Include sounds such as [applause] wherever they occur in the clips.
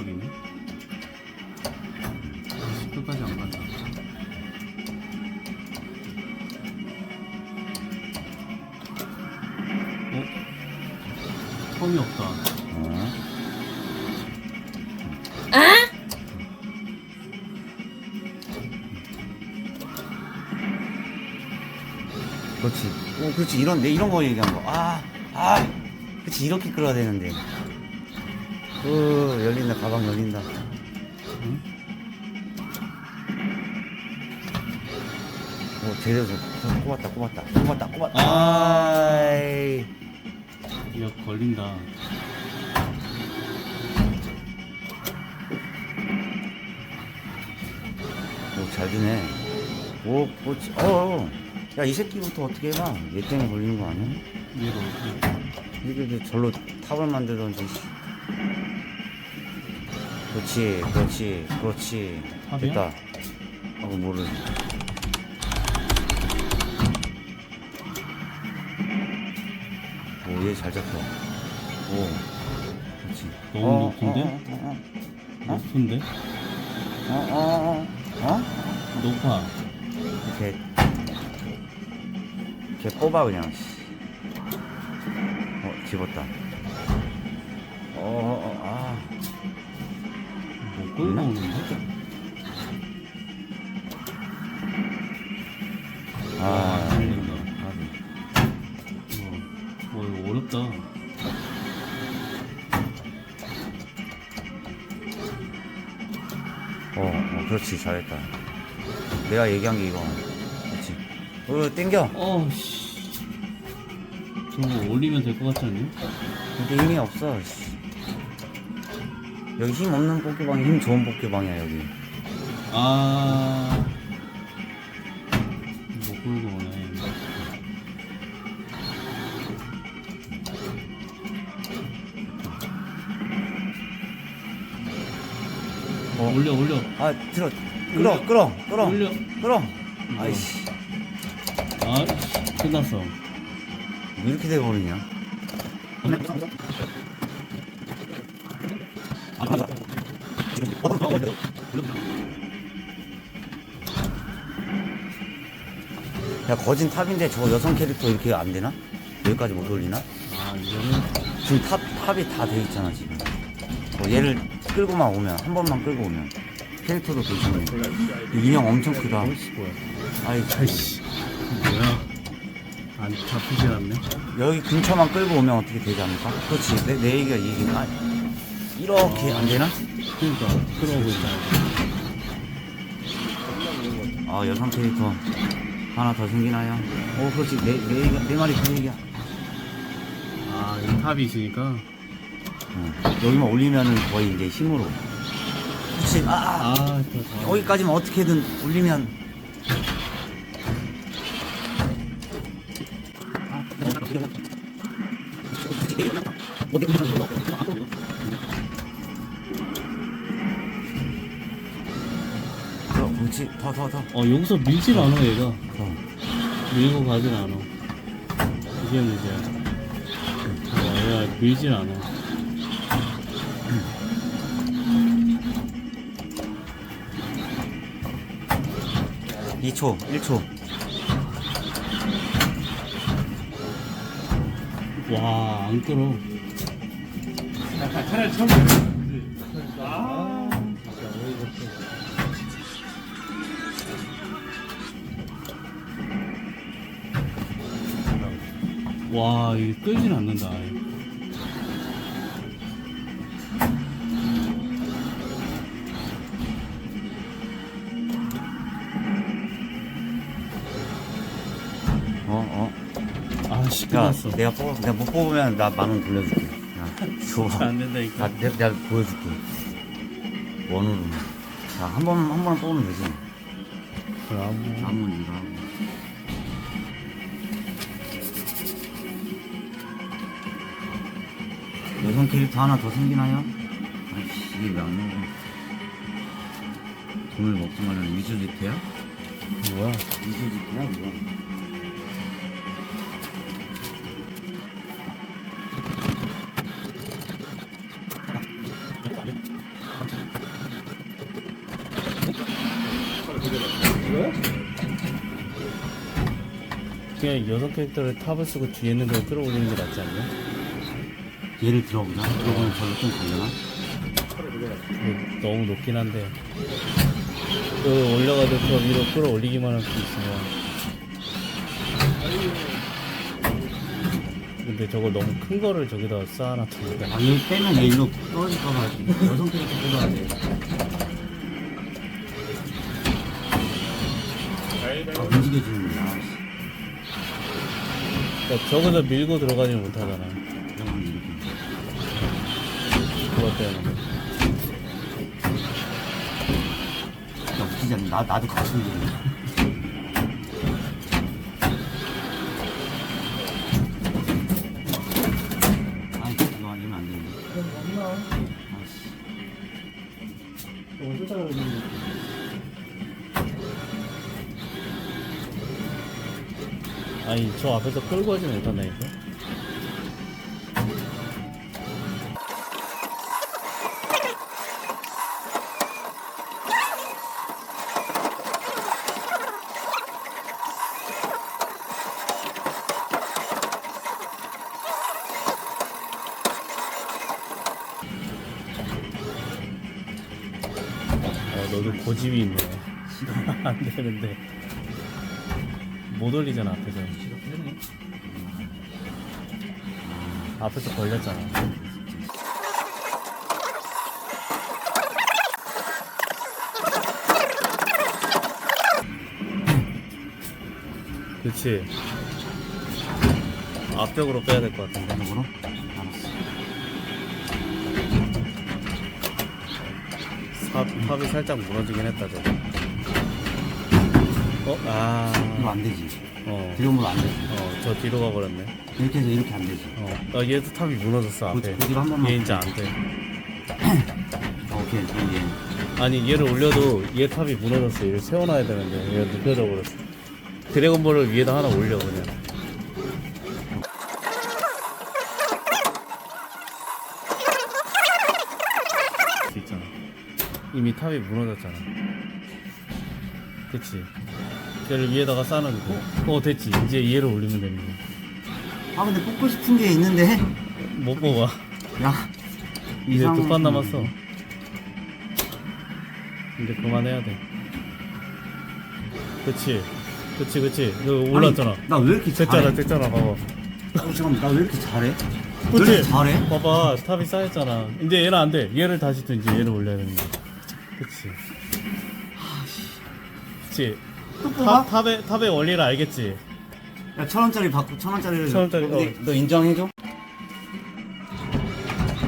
가버리네. 끝까지 안 간다. 어? 텀이 없다. 어. 그렇지. 어, 그렇지. 이런, 내 이런 거 얘기한 거. 아, 아. 그렇지. 이렇게 끌어야 되는데. 어, 열린다. 가방 열린다. 응? 오, 제대로 좀, 좀 꼽았다, 꼽았다. 꼽았다, 꼽았다. 아. 아이. 야, 걸린다. 오, 잘 드네. 오, 뭐, 어, 어. 야, 이 새끼부터 어떻게 해봐. 얘 때문에 걸리는 거 아니야? 얘가 어떻게. 이게 절로 탑을 만들던지. 씨. 그렇지, 그렇지, 그렇지. 탑이야? 됐다. 어, 모르. 오, 얘 잘 잡혀. 오, 그렇지. 너무 높은데? 어, 어, 어, 높은데? 어, 어, 어, 어? 어? 높아. 이렇게, 이렇게 뽑아, 그냥. 씨. 어, 집었다. 어, 어, 어, 아. 뭐 끌고? 오는데? 아, 걸린다. 아, 어, 뭐, 이거 어렵다. 어, 어, 그렇지, 잘했다. 내가 얘기한 게 이거. 그렇지. 어, 땡겨. 어, 씨. 저거 올리면 될 것 같지 않니? 근데 힘이 없어, 씨. 여기 힘 없는 뽑기방이 힘 좋은 뽑기방이야, 여기. 아. 못 끌고 오네. 어. 올려, 올려. 아, 들어. 끌어, 끌어, 끌어. 올려. 끌어. 아이씨. 아, 끝났어. 왜 이렇게 돼버리냐? 야, 거진 탑인데 저 여성 캐릭터 이렇게 안 되나? 여기까지 못 올리나? 아, 이거는. 지금 탑, 탑이 다 돼 있잖아, 지금. 뭐 얘를 끌고만 오면, 한 번만 끌고 오면. 캐릭터도 괜찮네. 이 인형 엄청 크다. 뭐야. 아이, 아이씨. 뭐야. 안 잡히지 않네. 여기 근처만 끌고 오면 어떻게 되지 않을까? 그렇지. 내, 내 얘기가 이 얘기는. 아, 이렇게 안 되나? 그러니까, 끌어오고 있잖아. 아, 여성 캐릭터. 하나 더 생기나요? 오, 그렇지. 내 말이 그 얘기야. 아, 이 탑이 있으니까. 응. 여기만 올리면은 거의 이제 힘으로. 그렇지. 아, 아. 아. 여기까지만 어떻게든 올리면. 더, 그렇지. 더, 더, 더. 어, 여기서 밀질 않아, 얘가. 더. 밀고 가진 않아. 이게 문제야. 어, 얘가 밀질 않아. 2초, 1초. 와, 안 끌어. 차라리 처음 아, 와, 이게 끌질 않는다. 어, 어. 아, 씨, 야, 끝났어. 내가 뽑, 내가 못 뽑으면 나 만 원 돌려줄게. 야, 줘봐. 안 된다니까. 나, 내가, 내가 보여줄게. 원으로. 자, 한 번, 한 번 뽑으면 되지. 그럼. 한번 이거 하고. 여성 캐릭터 하나 더 생기나요? 아이씨 이게 왜안나 돈을 먹지 말라는 위조지폐야? 뭐야? 위조지폐야 뭐야? 그냥 여섯 캐릭터를 탑을 쓰고 뒤에 있는 걸 끌어올리는 게 낫지 않냐? 얘를 들어보자. 들어보면 저로 좀 걸려나? 너무 높긴 한데 그 올려가지고 그 위로 끌어올리기만 할 수 있으면 근데 저거 너무 큰 거를 저기다 쌓아놨던데 아, 얘 빼면 얘 일로 떨어질까봐 여성 캐릭터 뽑아야 돼. 아, 움직여지는구나. 그러니까 저기서 밀고 들어가지는 못하잖아 것 웃기지 않나? 나, 나도 같이 움직여. 아니, 이거 아니면 안 되는데. 아이씨. 저거 쫓아가는 아니 저 앞에서 끌고 가지는 못한다니까 너도 고집이 있네. [laughs] 안 되는데. 못 올리잖아, 앞에서. 앞에서 걸렸잖아. 그치. 앞쪽으로 빼야 될 것 같은데. 이쪽으로? 삽, 삽이 살짝 무너지긴 했다, 저거. 어? 아. 이거 안 되지. 어. 들어오면 안 되지. 어, 저 뒤로 가버렸네. 이렇게 해서 이렇게 안 되지. 어. 아, 얘도 탑이 무너졌어, 앞에. 그- 그 뒤로 한 번만. 얘 이제 안 돼. 아, 오케이. 얘. 아니, 얘를 올려도 얘 탑이 무너졌어. 얘를 세워놔야 되는데. 얘가 눕혀져 버렸어. 드래곤볼을 위에다 하나 올려, 그냥. 수 있잖아. 이미 탑이 무너졌잖아. 그치? 얘를 위에다가 쌓아놓고. 어, 됐지. 이제 얘를 올리면 됩니다. 아, 근데 뽑고 싶은 게 있는데. 못 뽑아. 야. 이제 이상- 두판 남았어. 이제 그만해야 돼. 그치. 그치, 그치. 너 올랐잖아. 나 왜 이렇게 됐잖아, 잘해? 됐잖아, 봐봐. 어, 잠깐만, 나 왜 이렇게 잘해? 왜? 이렇게 잘해? 봐봐, 탑이 쌓였잖아. 이제 얘는 안 돼. 얘를 다시 또 이제 얘를 올려야 되는 거야. 그치. 그치. 탑, 탑의, 탑의 원리를 알겠지? 야, 천 원짜리 받고 천 원짜리를. 천 원짜리, 근데 어. 너 인정해줘?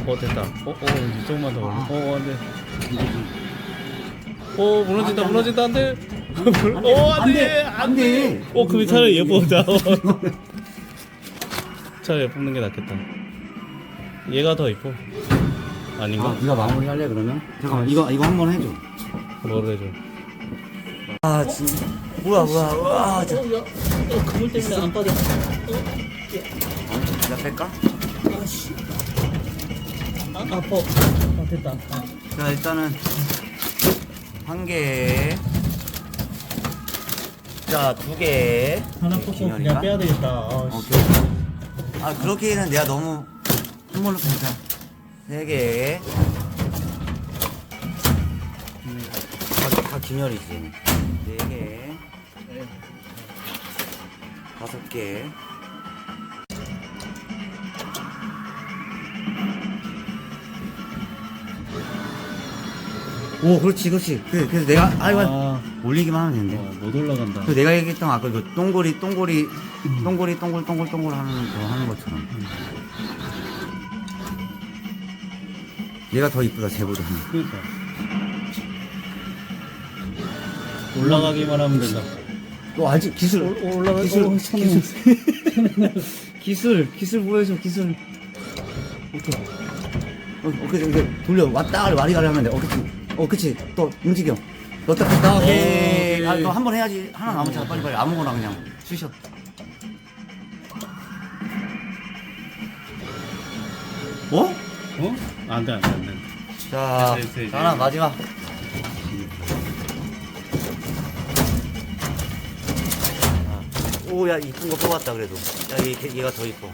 어, 됐다. 어, 어, 이쪽만 더 올려. 아. 어, 안 돼. 어, 무너진다, 안 돼, 무너진다, 안 돼. 안 돼, 어, 안안 돼, 돼, 안안 돼. 돼. 어, 그럼 차라리 얘 뽑자. [laughs] 차라리 얘 뽑는 게 낫겠다. 얘가 더 이뻐. 아닌가? 아, 네가 마무리 할래 그러면? 잠깐만, 이거 이거 한 번 해줘. 뭐를 해줘. 아, 진짜. 뭐야, 뭐야, 와, 저. 어, 그물 때문에 안 빠져. 나 뺄까? 아, 아파. 아, 됐다. 아. 자, 일단은 한 개. 자, 두 개. 하나 네, 뽑고? 그냥 빼야 되겠다. 아, 씨. 오케이. 아, 그렇게는 내가 너무 한 걸로 보자. 세 개. 다, 다 김열이지. 네 개. 다섯 개. 오, 그렇지, 그렇지. 그래, 그래서 내가, 아이고, 아, 올리기만 하면 되는데. 어, 못 올라간다. 그 내가 얘기했던 아까 그 똥고리 똥고리 똥고리 동글 동글 동글 하는 거 하는 것처럼 얘가 더 이쁘다 쟤보다 그러니까. 올라가기만 하면 된다. 너 알지 기술 올- 올라가- 기술 어, [laughs] 기술. 기술 기술 보여줘 기술. 오케이. 어, 어 그치 이렇게 돌려. 왔다 가리 와리 가리 하면 돼어 그치. 어 그치. 또 움직여. 넣다 뺐다 오케이. 오케이. 아, 너한 번 해야지. 하나 남았잖아. 빨리 빨리. 아무거나 그냥. 쑤셔. 어? 어? 안 돼, 안 돼, 안 돼. 자, 네, 네, 네. 하나 마지막. 아, 오, 야, 이쁜 거 뽑았다, 그래도. 야, 얘, 얘가 더 이뻐.